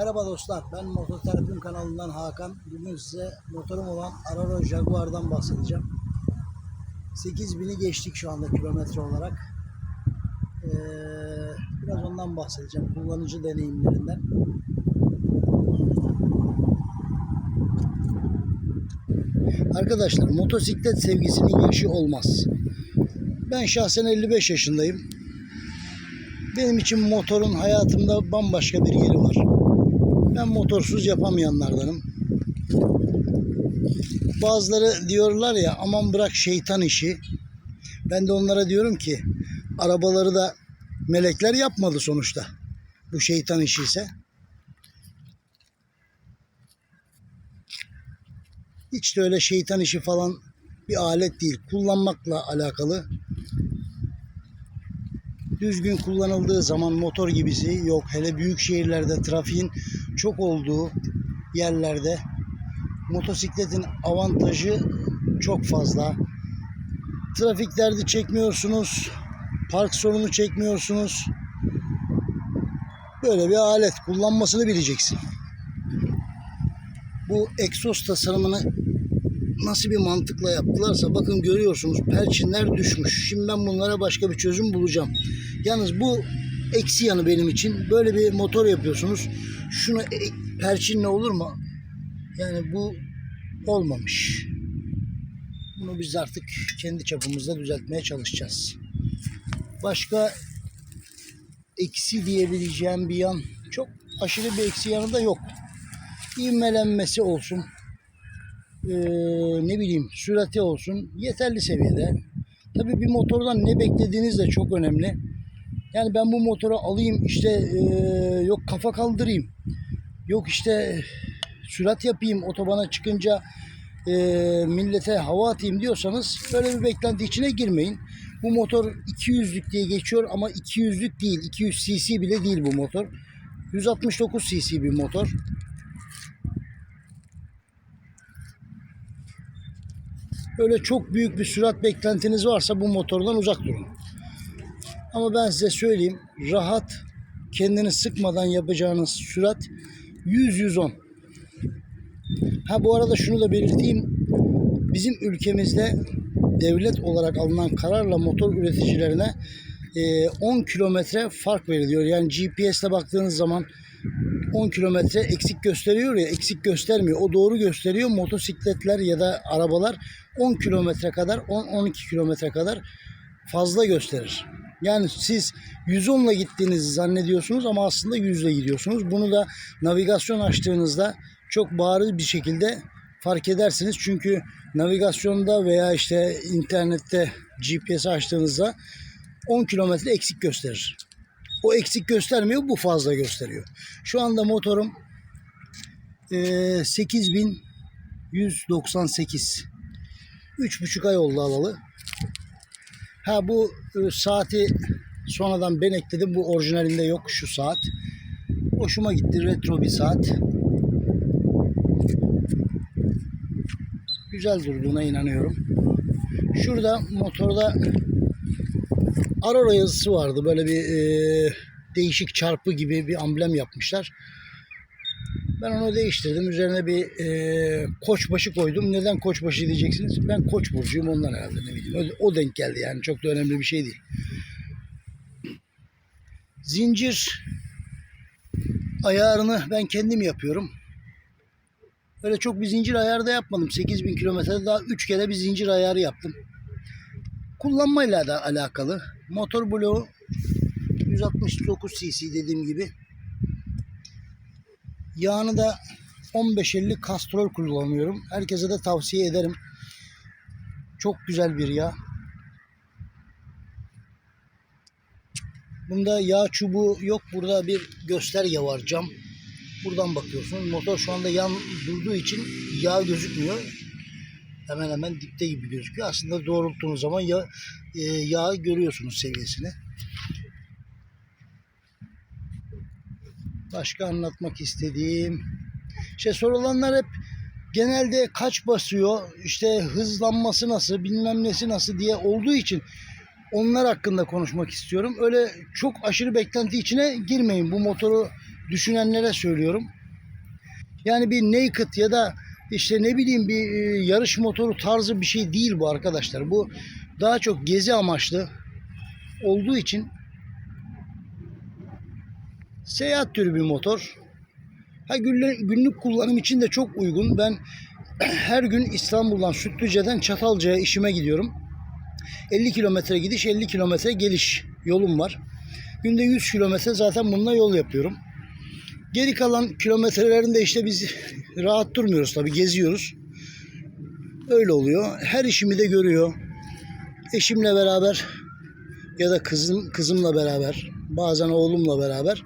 Merhaba dostlar, ben Mototerapim kanalından Hakan. Bugün size motorum olan Araro Jaguar'dan bahsedeceğim. 8000'i geçtik şu anda kilometre olarak. Ee, biraz ondan bahsedeceğim, kullanıcı deneyimlerinden. Arkadaşlar motosiklet sevgisinin yaşı olmaz. Ben şahsen 55 yaşındayım. Benim için motorun hayatımda bambaşka bir yeri var. Ben motorsuz yapamayanlardanım. Bazıları diyorlar ya aman bırak şeytan işi. Ben de onlara diyorum ki arabaları da melekler yapmadı sonuçta. Bu şeytan işi ise. Hiç de öyle şeytan işi falan bir alet değil. Kullanmakla alakalı. Düzgün kullanıldığı zaman motor gibisi yok. Hele büyük şehirlerde trafiğin çok olduğu yerlerde motosikletin avantajı çok fazla. Trafik derdi çekmiyorsunuz. Park sorunu çekmiyorsunuz. Böyle bir alet kullanmasını bileceksin. Bu egzoz tasarımını nasıl bir mantıkla yaptılarsa bakın görüyorsunuz perçinler düşmüş. Şimdi ben bunlara başka bir çözüm bulacağım. Yalnız bu eksi yanı benim için. Böyle bir motor yapıyorsunuz. Şunu e- perçinle olur mu? Yani bu olmamış. Bunu biz artık kendi çapımızda düzeltmeye çalışacağız. Başka eksi diyebileceğim bir yan çok aşırı bir eksi yanı da yok. İvmelenmesi olsun. Ee, ne bileyim sürati olsun yeterli seviyede. Tabii bir motordan ne beklediğiniz de çok önemli. Yani ben bu motoru alayım işte ee, yok kafa kaldırayım. Yok işte sürat yapayım otobana çıkınca ee, millete hava atayım diyorsanız böyle bir beklenti içine girmeyin. Bu motor 200'lük diye geçiyor ama 200'lük değil. 200 cc bile değil bu motor. 169 cc bir motor. Öyle çok büyük bir sürat beklentiniz varsa bu motordan uzak durun. Ama ben size söyleyeyim rahat kendini sıkmadan yapacağınız sürat 100-110. Ha bu arada şunu da belirteyim. Bizim ülkemizde devlet olarak alınan kararla motor üreticilerine e, 10 kilometre fark veriliyor. Yani GPS'te baktığınız zaman 10 kilometre eksik gösteriyor ya eksik göstermiyor. O doğru gösteriyor. Motosikletler ya da arabalar 10 kilometre kadar 10-12 kilometre kadar fazla gösterir. Yani siz 110 ile gittiğinizi zannediyorsunuz ama aslında 100 ile gidiyorsunuz. Bunu da navigasyon açtığınızda çok bariz bir şekilde fark edersiniz. Çünkü navigasyonda veya işte internette GPS açtığınızda 10 kilometre eksik gösterir. O eksik göstermiyor, bu fazla gösteriyor. Şu anda motorum eee 8198. 3,5 ay oldu alalı. Ha bu e, saati sonradan ben ekledim. Bu orijinalinde yok şu saat. Hoşuma gitti. Retro bir saat. Güzel durduğuna inanıyorum. Şurada motorda Aurora yazısı vardı. Böyle bir e, değişik çarpı gibi bir amblem yapmışlar. Ben onu değiştirdim. Üzerine bir e, koçbaşı koydum. Neden koçbaşı diyeceksiniz? Ben koç burcuyum ondan herhalde ne bileyim. O, denk geldi yani. Çok da önemli bir şey değil. Zincir ayarını ben kendim yapıyorum. Öyle çok bir zincir ayarı da yapmadım. 8000 kilometrede daha 3 kere bir zincir ayarı yaptım. Kullanmayla da alakalı. Motor bloğu 169 cc dediğim gibi. Yağını da 1550 kastrol kullanıyorum. Herkese de tavsiye ederim. Çok güzel bir yağ. Bunda yağ çubuğu yok. Burada bir gösterge var cam. Buradan bakıyorsunuz. Motor şu anda yan durduğu için yağ gözükmüyor. Hemen hemen dipte gibi gözüküyor. Aslında doğrulttuğunuz zaman yağ, e, yağı görüyorsunuz seviyesini. Başka anlatmak istediğim. İşte sorulanlar hep genelde kaç basıyor, işte hızlanması nasıl, bilmem nesi nasıl diye olduğu için onlar hakkında konuşmak istiyorum. Öyle çok aşırı beklenti içine girmeyin. Bu motoru düşünenlere söylüyorum. Yani bir naked ya da işte ne bileyim bir e, yarış motoru tarzı bir şey değil bu arkadaşlar. Bu daha çok gezi amaçlı olduğu için seyahat türü bir motor. Ha günlük, kullanım için de çok uygun. Ben her gün İstanbul'dan Sütlüce'den Çatalca'ya işime gidiyorum. 50 kilometre gidiş 50 kilometre geliş yolum var. Günde 100 kilometre zaten bununla yol yapıyorum. Geri kalan kilometrelerinde işte biz rahat durmuyoruz tabii geziyoruz. Öyle oluyor. Her işimi de görüyor. Eşimle beraber ya da kızım kızımla beraber, bazen oğlumla beraber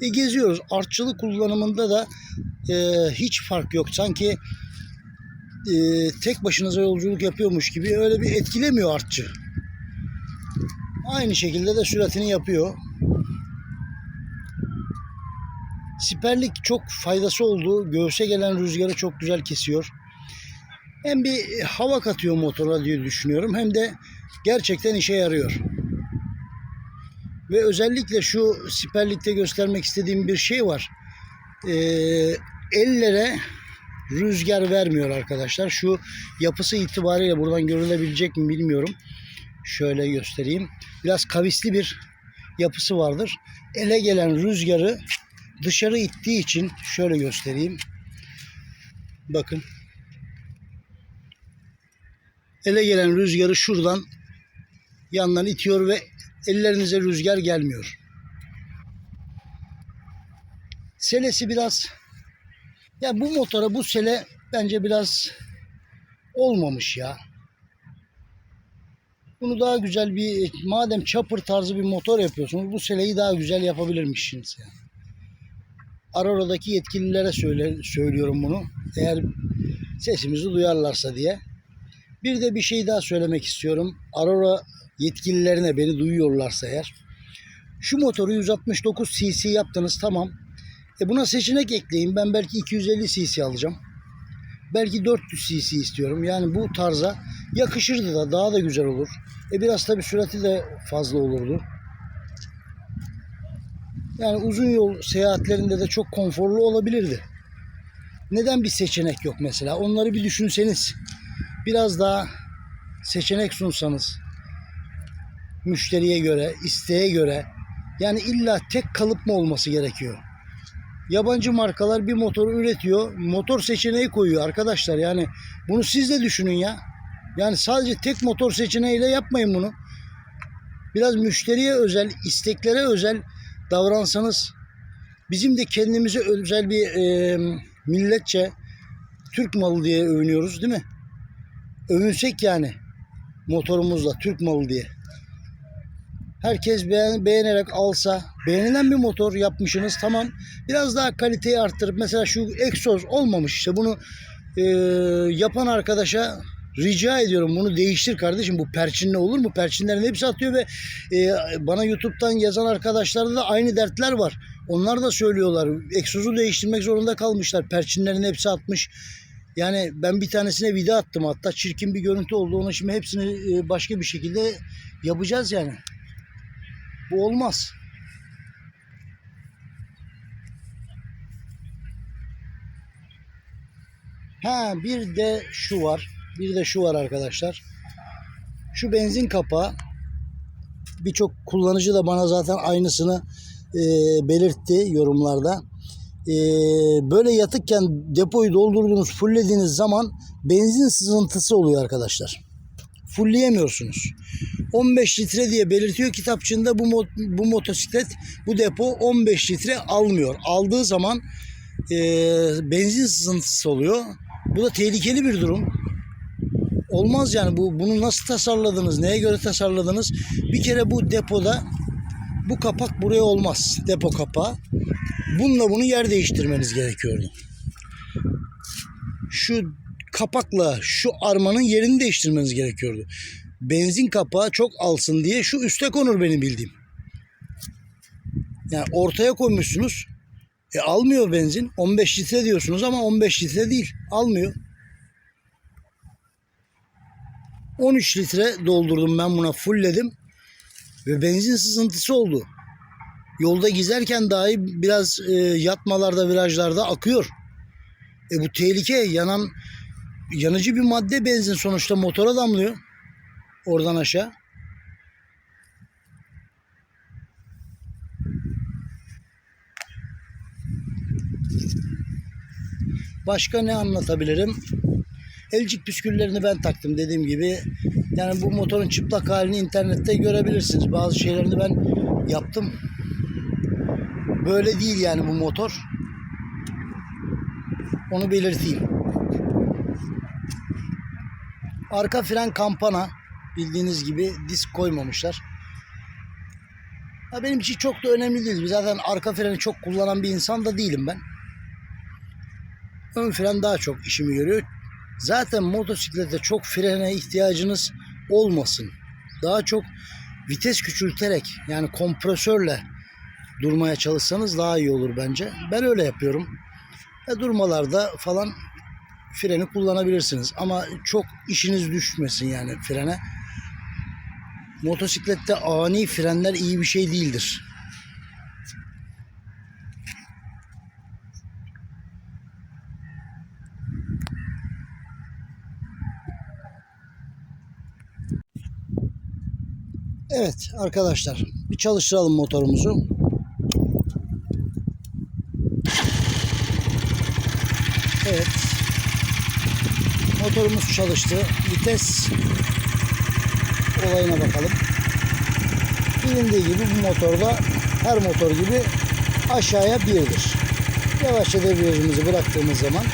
e, geziyoruz. Artçılık kullanımında da e, hiç fark yok. Sanki e, tek başınıza yolculuk yapıyormuş gibi öyle bir etkilemiyor artçı. Aynı şekilde de süratini yapıyor. Siperlik çok faydası oldu. Göğse gelen rüzgarı çok güzel kesiyor. Hem bir hava katıyor motora diye düşünüyorum hem de gerçekten işe yarıyor. Ve özellikle şu siperlikte göstermek istediğim bir şey var. Ee, ellere rüzgar vermiyor arkadaşlar. Şu yapısı itibariyle buradan görülebilecek mi bilmiyorum. Şöyle göstereyim. Biraz kavisli bir yapısı vardır. Ele gelen rüzgarı dışarı ittiği için şöyle göstereyim. Bakın. Ele gelen rüzgarı şuradan yandan itiyor ve ellerinize rüzgar gelmiyor. Selesi biraz ya bu motora bu sele bence biraz olmamış ya. Bunu daha güzel bir madem chopper tarzı bir motor yapıyorsunuz bu seleyi daha güzel yapabilirmişsiniz yani. Aurora'daki yetkililere söyle, söylüyorum bunu. Eğer sesimizi duyarlarsa diye. Bir de bir şey daha söylemek istiyorum. Aurora yetkililerine beni duyuyorlarsa eğer. Şu motoru 169 cc yaptınız tamam. E buna seçenek ekleyin. Ben belki 250 cc alacağım. Belki 400 cc istiyorum. Yani bu tarza yakışırdı da daha da güzel olur. E biraz tabi sürati de fazla olurdu. Yani uzun yol seyahatlerinde de çok konforlu olabilirdi. Neden bir seçenek yok mesela? Onları bir düşünseniz. Biraz daha seçenek sunsanız. Müşteriye göre, isteğe göre. Yani illa tek kalıp mı olması gerekiyor? Yabancı markalar bir motor üretiyor. Motor seçeneği koyuyor arkadaşlar. Yani bunu siz de düşünün ya. Yani sadece tek motor seçeneğiyle yapmayın bunu. Biraz müşteriye özel, isteklere özel davransanız bizim de kendimize özel bir e, milletçe Türk malı diye övünüyoruz değil mi? Övünsek yani motorumuzla Türk malı diye. Herkes beğen, beğenerek alsa, beğenilen bir motor yapmışsınız tamam. Biraz daha kaliteyi arttırıp mesela şu egzoz olmamış işte bunu e, yapan arkadaşa rica ediyorum bunu değiştir kardeşim bu perçinle olur mu? Perçinlerin hepsi atıyor ve e, bana YouTube'dan yazan arkadaşlarda da aynı dertler var. Onlar da söylüyorlar. Egzozu değiştirmek zorunda kalmışlar. Perçinlerin hepsi atmış. Yani ben bir tanesine vida attım hatta çirkin bir görüntü oldu. Ona şimdi hepsini başka bir şekilde yapacağız yani. Bu olmaz. Ha bir de şu var. Bir de şu var arkadaşlar. Şu benzin kapağı birçok kullanıcı da bana zaten aynısını e, belirtti yorumlarda. E, böyle yatıkken depoyu doldurduğunuz, fulllediğiniz zaman benzin sızıntısı oluyor arkadaşlar. Fullleyemiyorsunuz. 15 litre diye belirtiyor kitapçığında bu, mo- bu motosiklet, bu depo 15 litre almıyor. Aldığı zaman e, benzin sızıntısı oluyor. Bu da tehlikeli bir durum. Olmaz yani bu bunu nasıl tasarladınız? Neye göre tasarladınız? Bir kere bu depoda bu kapak buraya olmaz. Depo kapağı. Bununla bunu yer değiştirmeniz gerekiyordu. Şu kapakla şu armanın yerini değiştirmeniz gerekiyordu. Benzin kapağı çok alsın diye şu üste konur benim bildiğim. Yani ortaya koymuşsunuz. E almıyor benzin. 15 litre diyorsunuz ama 15 litre değil. Almıyor. 13 litre doldurdum ben buna fullledim. Ve benzin sızıntısı oldu. Yolda gizerken dahi biraz e, yatmalarda, virajlarda akıyor. E bu tehlike yanan yanıcı bir madde benzin sonuçta motora damlıyor. Oradan aşağı. Başka ne anlatabilirim? Elcik püsküllerini ben taktım dediğim gibi. Yani bu motorun çıplak halini internette görebilirsiniz. Bazı şeylerini ben yaptım. Böyle değil yani bu motor. Onu belirteyim. Arka fren kampana bildiğiniz gibi disk koymamışlar. Ha benim için çok da önemli değil. Zaten arka freni çok kullanan bir insan da değilim ben. Ön fren daha çok işimi görüyor. Zaten motosiklette çok frene ihtiyacınız olmasın. Daha çok vites küçülterek yani kompresörle durmaya çalışsanız daha iyi olur bence. Ben öyle yapıyorum. E, durmalarda falan freni kullanabilirsiniz. Ama çok işiniz düşmesin yani frene. Motosiklette ani frenler iyi bir şey değildir. Evet arkadaşlar bir çalıştıralım motorumuzu. Evet. Motorumuz çalıştı. Vites olayına bakalım. Bilindiği gibi bu motorda her motor gibi aşağıya birdir. Yavaşça debriyajımızı bıraktığımız zaman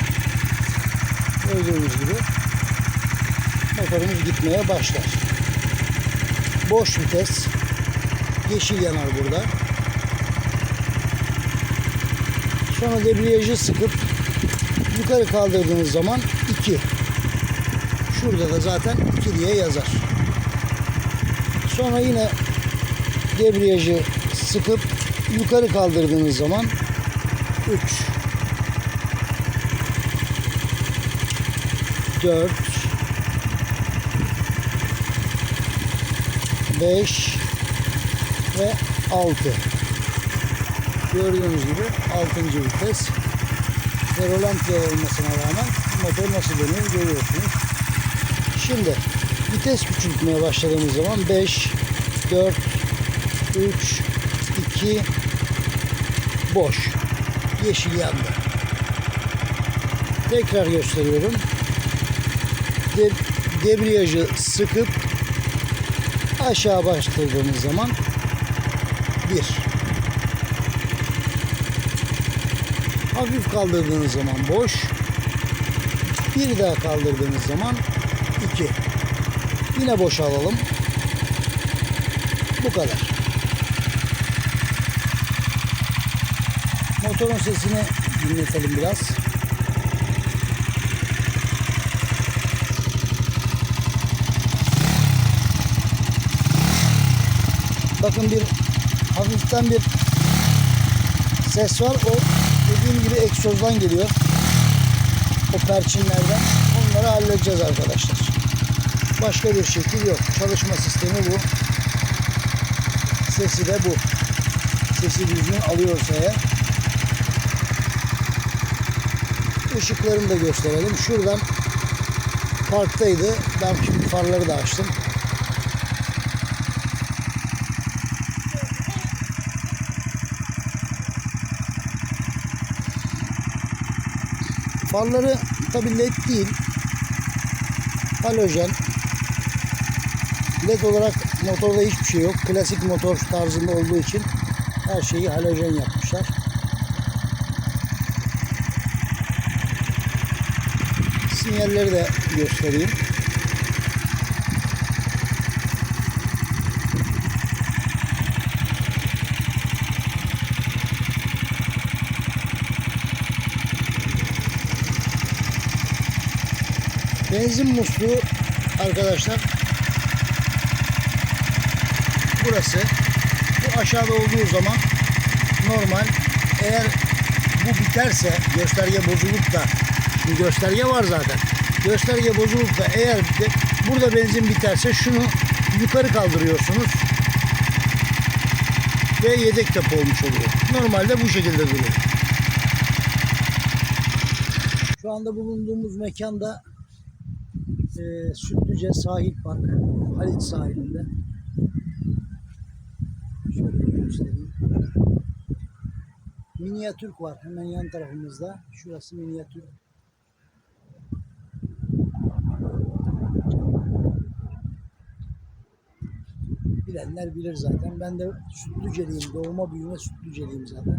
gördüğünüz gibi motorumuz gitmeye başlar. Boş vites. Yeşil yanar burada. Sonra debriyajı sıkıp yukarı kaldırdığınız zaman 2. Şurada da zaten 2 diye yazar. Sonra yine debriyajı sıkıp yukarı kaldırdığınız zaman 3 4 5 ve 6 gördüğünüz gibi 6. vites ve rolantiye olmasına rağmen motor nasıl dönüyor görüyorsunuz. Şimdi vites küçültmeye başladığımız zaman 5 4 3 2 boş yeşil yandı. Tekrar gösteriyorum. De, debriyajı sıkıp aşağı bastırdığımız zaman 1 hafif kaldırdığınız zaman boş bir daha kaldırdığınız zaman 2 yine boş alalım bu kadar. Motorun sesini dinletelim biraz. Bakın bir hafiften bir ses var. O dediğim gibi egzozdan geliyor. O perçinlerden. Onları halledeceğiz arkadaşlar başka bir şekil yok. Çalışma sistemi bu. Sesi de bu. Sesi düzgün alıyorsa eğer. Işıklarını da gösterelim. Şuradan parktaydı. Ben şimdi farları da açtım. Farları tabi led değil. Halojen. Led olarak motorda hiçbir şey yok. Klasik motor tarzında olduğu için her şeyi halojen yapmışlar. Sinyalleri de göstereyim. Benzin musluğu arkadaşlar burası bu aşağıda olduğu zaman normal eğer bu biterse gösterge bozulup da şimdi gösterge var zaten gösterge bozulup da eğer de, burada benzin biterse şunu yukarı kaldırıyorsunuz ve yedek depo olmuş oluyor. Normalde bu şekilde duruyor. Şu anda bulunduğumuz mekanda e, Sütlüce Sahil Park, Haliç sahilinde. Şöyle göstereyim. Minyatürk var hemen yan tarafımızda. Şurası minyatürk. Bilenler bilir zaten. Ben de Sütlüceliyim. Doğuma büyüme Sütlüceliyim zaten.